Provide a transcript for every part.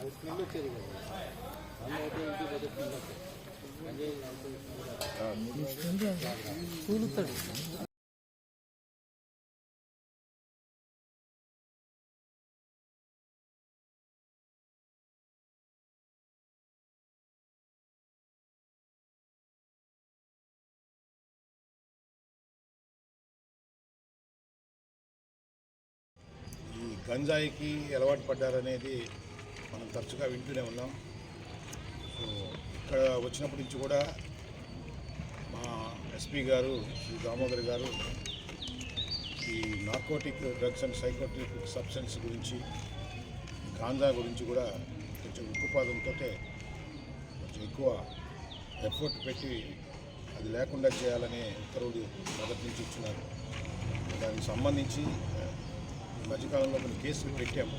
అది స్మెల్ వచ్చేది కదా అయితే స్మెల్ కూలుతాడు ఈ గంజాయికి అలవాటు పడ్డారనేది మనం తరచుగా వింటూనే ఉన్నాం. సో ఇక్కడ వచ్చినప్పటి నుంచి కూడా మా ఎస్పీ గారు శ్రీ దామోదర్ గారు ఈ narcotic drugs and psychotic substance గురించి గాంజా గురించి కూడా కొంచెం ఉక్కుపాదంతో కొంచెం ఎక్కువ ఎఫర్ట్ పెట్టి అది లేకుండా చేయాలనే ఉత్తర్వులు మొదటి నుంచి ఇచ్చినారు దానికి సంబంధించి ఈ మధ్యకాలంలో కొన్ని కేసులు పెట్టాము.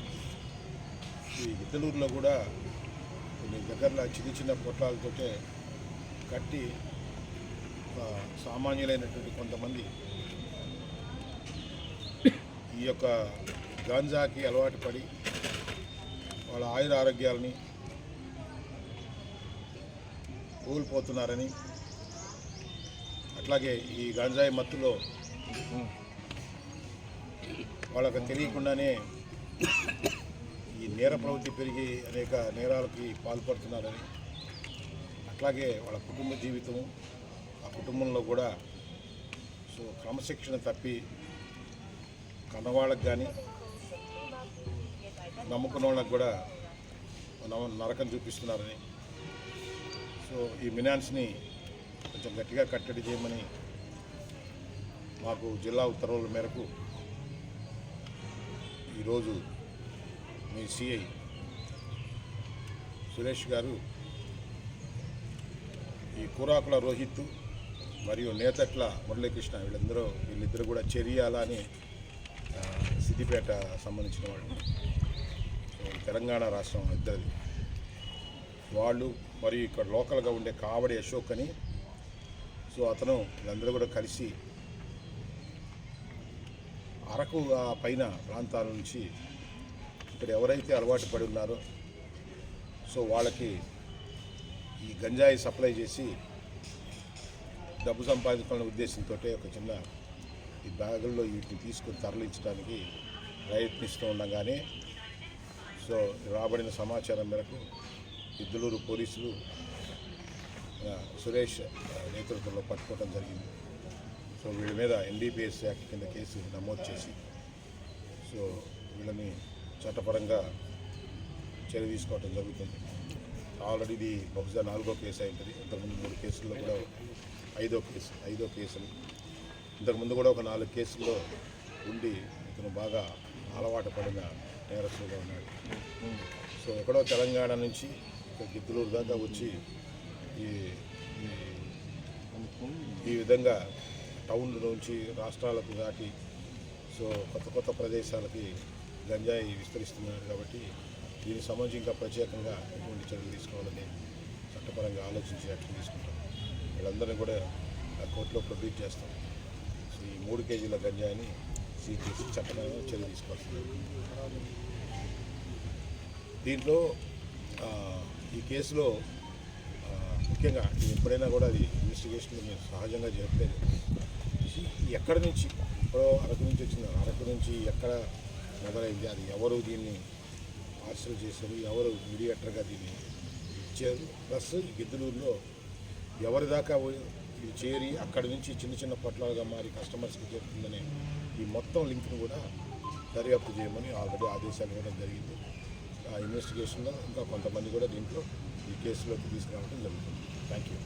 ఈ గిద్దలూరులో కూడా కొన్ని దగ్గరలో చిన్న చిన్న పొట్లాలతోటే కట్టి సామాన్యులైనటువంటి కొంతమంది ఈ యొక్క గాంజాకి అలవాటు పడి వాళ్ళ ఆయుర ఆరోగ్యాలని కోల్పోతున్నారని అట్లాగే ఈ గాంజాయి మత్తులో వాళ్ళకు తెలియకుండానే నేర ప్రవృత్తి పెరిగి అనేక నేరాలకి పాల్పడుతున్నారని అట్లాగే వాళ్ళ కుటుంబ జీవితం ఆ కుటుంబంలో కూడా సో క్రమశిక్షణ తప్పి కన్నవాళ్ళకి కానీ నమ్ముకున్న వాళ్ళకి కూడా నమ- నరకం చూపిస్తున్నారని. సో ఈ మినాన్స్ని కొంచెం గట్టిగా కట్టడి చేయమని మాకు జిల్లా ఉత్తర్వుల మేరకు ఈరోజు మీ సిఐ సురేష్ గారు ఈ కూరాకుల రోహిత్ మరియు నేతట్ల మురళీకృష్ణ వీళ్ళందరూ వీళ్ళిద్దరూ కూడా చెరియాల అని సిద్దిపేట సంబంధించిన వాళ్ళు. తెలంగాణ రాష్ట్రం ఇద్దరిది. వాళ్ళు మరియు ఇక్కడ లోకల్గా ఉండే కావడి అశోక్ అని. సో అతను వీళ్ళందరూ కూడా కలిసి అరకు పైన ప్రాంతాల నుంచి ఇక్కడ ఎవరైతే అలవాటు పడి ఉన్నారో సో వాళ్ళకి ఈ గంజాయి సప్లై చేసి డబ్బు సంపాదించాలనే ఉద్దేశంతో ఒక చిన్న ఈ బ్యాగుల్లో వీటిని తీసుకొని తరలించడానికి ప్రయత్నిస్తూ ఉండగానే సో రాబడిన సమాచారం మేరకు ఇద్దలూరు పోలీసులు సురేష్ నేతృత్వంలో పట్టుకోవడం జరిగింది. సో వీళ్ళ మీద ఎన్డీపీఎస్ యాక్ట్ కింద కేసు నమోదు చేసి సో వీళ్ళని చట్టపరంగా చర్య తీసుకోవడం జరుగుతుంది. ఆల్రెడీ ఇది బహుశా నాలుగో కేసు అయింది. ఇంతకుముందు మూడు కేసుల్లో కూడా ఐదో కేసు ఐదో కేసులు ఇంతకుముందు కూడా ఒక నాలుగు కేసుల్లో ఉండి ఇతను బాగా అలవాటు పడిన నేరస్తుగా ఉన్నాడు. సో ఎక్కడో తెలంగాణ నుంచి ఇక్కడ గిద్దలూరు దాకా వచ్చి ఈ ఈ- ఈ విధంగా టౌన్ నుంచి రాష్ట్రాలకు దాటి సో కొత్త కొత్త ప్రదేశాలకి గంజాయి విస్తరిస్తున్నారు కాబట్టి దీనికి సంబంధించి ఇంకా ప్రత్యేకంగా ఎటువంటి చర్యలు తీసుకోవాలని చట్టపరంగా ఆలోచించి యాక్షన్ తీసుకుంటాం వీళ్ళందరినీ కూడా ఆ కోర్టులో ప్రొడ్యూస్ చేస్తాం. సో ఈ మూడు కేజీల గంజాయిని సీజ్ చేసి చట్టపరంగా చర్య తీసుకోవాల్సింది. దీంట్లో ఈ కేసులో ముఖ్యంగా ఎప్పుడైనా కూడా అది ఇన్వెస్టిగేషన్లో మేము సహజంగా చెప్పలేదు ఎక్కడి నుంచి ఇప్పుడు అరకు నుంచి వచ్చింది అరకు నుంచి ఎక్కడ మొదలైంది అది ఎవరు దీన్ని పార్సల్ చేశారు ఎవరు మీడియేటర్గా దీన్ని ఇచ్చారు ప్లస్ గిద్దలూరులో ఎవరి దాకా ఇది చేరి అక్కడి నుంచి చిన్న చిన్న పొట్లాలుగా మారి కస్టమర్స్కి చేరుతుందనే ఈ మొత్తం లింక్ను కూడా దర్యాప్తు చేయమని ఆల్రెడీ ఆదేశాలు ఇవ్వడం జరిగింది. ఆ ఇన్వెస్టిగేషన్లో ఇంకా కొంతమంది కూడా దీంట్లో ఈ కేసులోకి తీసుకురావడం జరుగుతుంది. Thank you